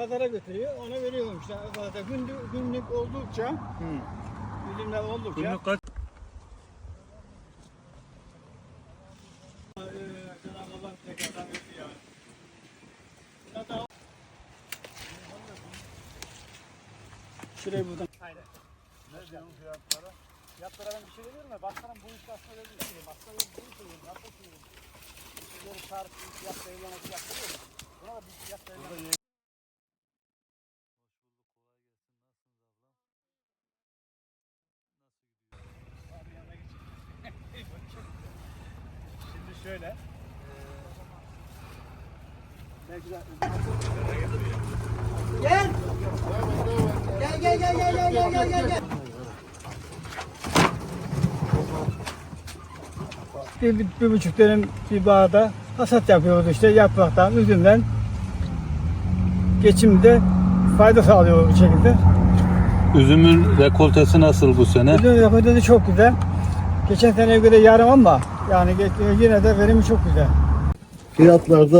pazara götürüyor. Ona veriyorum işte. Pazarda günlük, günlük oldukça hmm. günlükler oldukça günlük kaç? Şurayı buradan. Nerede onun fiyatları? Fiyatlara ben bir şey veriyorum da başkanım bu iş aslında dedim. Şey. Başkanım bu iş aslında dedim. Nasıl söyleyeyim? Şunları çarpıp fiyatla evlenip yaptırıyorum. şöyle. Gel. Gel gel gel gel gel gel gel gel. Bir, bir, bir buçuk dönem bir bağda hasat yapıyoruz işte yapraktan, üzümden. Geçimde fayda sağlıyoruz bu şekilde. Üzümün rekoltesi nasıl bu sene? Üzüm rekoltesi çok güzel. Geçen seneye göre yarım ama yani ge- yine de verimi çok güzel. Fiyatlarda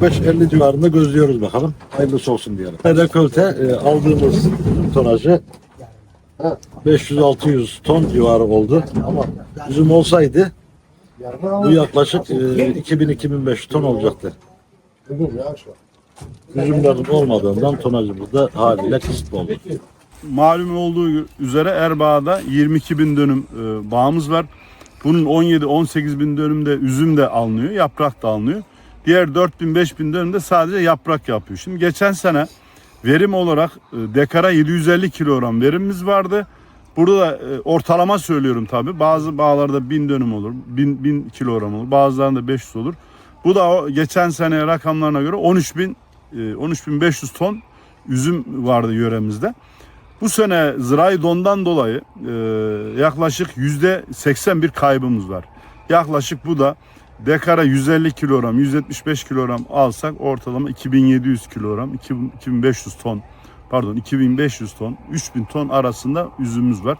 45-50 civarında gözlüyoruz bakalım. Hayırlısı olsun diyelim. Rekolte e, aldığımız tonajı 500-600 ton civarı oldu. Ama üzüm olsaydı bu yaklaşık e, 2000-2500 ton olacaktı. Üzümlerin olmadığından tonajımız da haliyle kısıtlı oldu. Malum olduğu üzere Erbaa'da 22 bin dönüm e, bağımız var. Bunun 17-18 bin dönümde üzüm de alınıyor, yaprak da alınıyor. Diğer 4 bin 5 bin dönümde sadece yaprak yapıyor. Şimdi geçen sene verim olarak e, dekara 750 kilogram verimimiz vardı. Burada da e, ortalama söylüyorum tabi. Bazı bağlarda 1000 dönüm olur, 1000, 1000 kilogram olur. Bazılarında 500 olur. Bu da o geçen sene rakamlarına göre 13 bin, e, 13.500 ton üzüm vardı yöremizde. Bu sene zirai dondan dolayı e, yaklaşık yüzde 81 kaybımız var. Yaklaşık bu da dekara 150 kilogram, 175 kilogram alsak ortalama 2700 kilogram, 2000 2500 ton, pardon 2500 ton, 3000 ton arasında üzümümüz var.